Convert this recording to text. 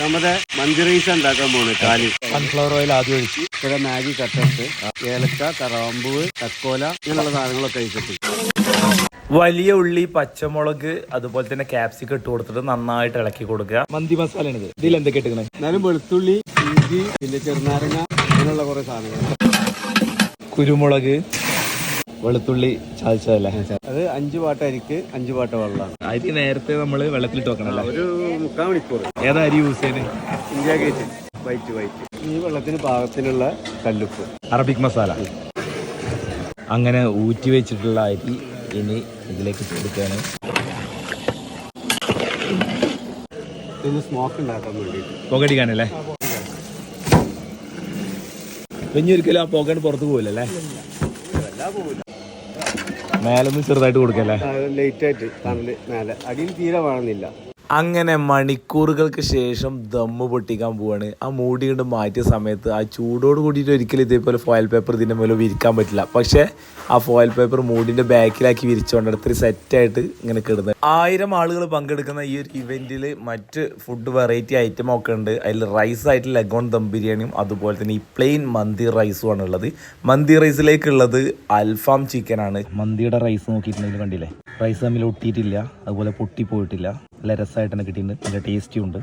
നമ്മുടെ മന്തി ഉണ്ടാക്കാൻ പോണ് കാലി. സൺഫ്ലവർ ഓയിൽ ആദ്യം ഒഴിച്ച്. ഇവിടെ മാഗി കട്ടട്ട് ഏലക്ക കറാമ്പൂവ് തക്കോല ഇങ്ങനെയുള്ള സാധനങ്ങളൊക്കെ കഴിച്ചിട്ട് വലിയ ഉള്ളി പച്ചമുളക് അതുപോലെ തന്നെ ക്യാപ്സിക്കം ഇട്ട് കൊടുത്തിട്ട് നന്നായിട്ട് ഇളക്കി കൊടുക്കുക. മന്തി മസാല ആണ് ഇത് ഇതിൽ എന്തൊക്കെ ഇട്ടുക്കണേ എന്നാലും വെളുത്തുള്ളി ഇഞ്ചി പിന്നെ ചെറുനാരങ്ങ അങ്ങനെയുള്ള കുറെ സാധനങ്ങൾ കുരുമുളക് വെളുത്തുള്ളി ചാലിച്ചതല്ലേ അത് അഞ്ച് പാട്ട അരിക്ക് അഞ്ച് പാട്ട വെള്ളമാണ്. അരി നേരത്തെ നമ്മൾ വെള്ളത്തിലിട്ട് വെക്കണം ഒരു മുക്കാൽ മണിക്കൂർ. ഏതാ അരി യൂസ് ചെയ്യുന്നത് ഇന്ത്യ ഗേറ്റ് വൈറ്റ് വൈറ്റ് ഈ വെള്ളത്തിന് പാകത്തിനുള്ള കല്ലുപ്പ്. അറബിക് മസാല അങ്ങനെ ഊറ്റി വെച്ചിട്ടുള്ള അരി ഇനി ഇതിലേക്ക് കൊടുക്കുകയാണ്. ഇതിന് സ്മോക്ക് ഉണ്ടാക്കാൻ വേണ്ടിയിട്ട്. പുകടിക്കാനല്ലേ? ഇനി ഒരിക്കലും ആ പുക പുറത്ത് പോകില്ലല്ലേ മേലൊന്ന് ചെറുതായിട്ട് കൊടുക്കല്ലേ? ലൈറ്റ് ആയിട്ട് തണൽ മേലെ. അടിയിൽ തീരെ വേണമെന്നില്ല. അങ്ങനെ മണിക്കൂറുകൾക്ക് ശേഷം ദമ്മ് പൊട്ടിക്കാൻ പോവാണ്. ആ മൂടി കൊണ്ട് മാറ്റിയ സമയത്ത് ആ ചൂടോട് കൂടിയിട്ട് ഒരിക്കലും ഇതേപോലെ ഫോയിൽ പേപ്പർ ഇതിന്റെ മേലെ വിരിക്കാൻ പറ്റില്ല. പക്ഷേ ആ ഫോയിൽ പേപ്പർ മൂടിന്റെ ബാക്കിലാക്കി വിരിച്ചുകൊണ്ട് അടുത്തൊരു സെറ്റായിട്ട് ഇങ്ങനെ കിടന്നത് ആയിരം ആളുകൾ പങ്കെടുക്കുന്ന ഈ ഒരു ഇവന്റിൽ മറ്റ് ഫുഡ് വെറൈറ്റി ഐറ്റം ഒക്കെ ഉണ്ട്. അതിൽ റൈസ് ആയിട്ട് ലഗോൺ ദം ബിരിയാണിയും അതുപോലെ തന്നെ ഈ പ്ലെയിൻ മന്തി റൈസും ആണ് ഉള്ളത് മന്തി റൈസിലേക്കുള്ളത് അൽഫാം ചിക്കനാണ് മന്തിയുടെ റൈസ് നോക്കിയിട്ടുണ്ടെങ്കിൽ കണ്ടില്ലേ? റൈസ് തമ്മിൽ ഒട്ടിയിട്ടില്ല അതുപോലെ പൊട്ടിപ്പോയിട്ടില്ല. നല്ല രസമായിട്ടാണ് കിട്ടിയിട്ടുണ്ട്. നല്ല ടേസ്റ്റിയും ഉണ്ട്.